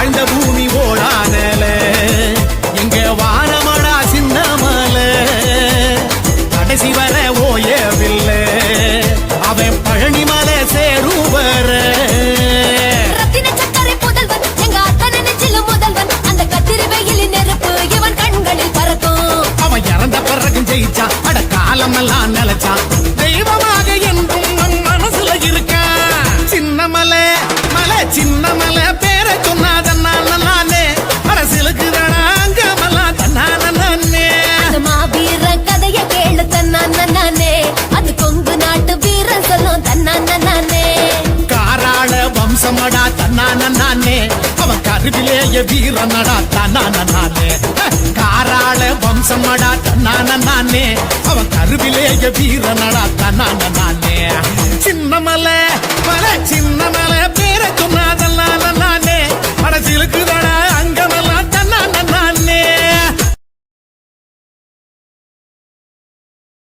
வாழ்ந்த பூமி ஓடானல எங்க வானமடா சின்னமல. கடைசி வர ஓயவில்லை. அவன் பழனி மலை கண்களில் பறக்கும். அவன் இறந்த பிறகு ஜெயிச்சான் அட காலம் எல்லாம் நிலைச்சான் வம்சமடா தன்னான நானே அவன் கருவிலேய வீரனடா தன்னான நானே காராள வம்சமடா தன்னான நானே அவன் கருவிலேய வீரனடா தன்னான நானே சின்னமலை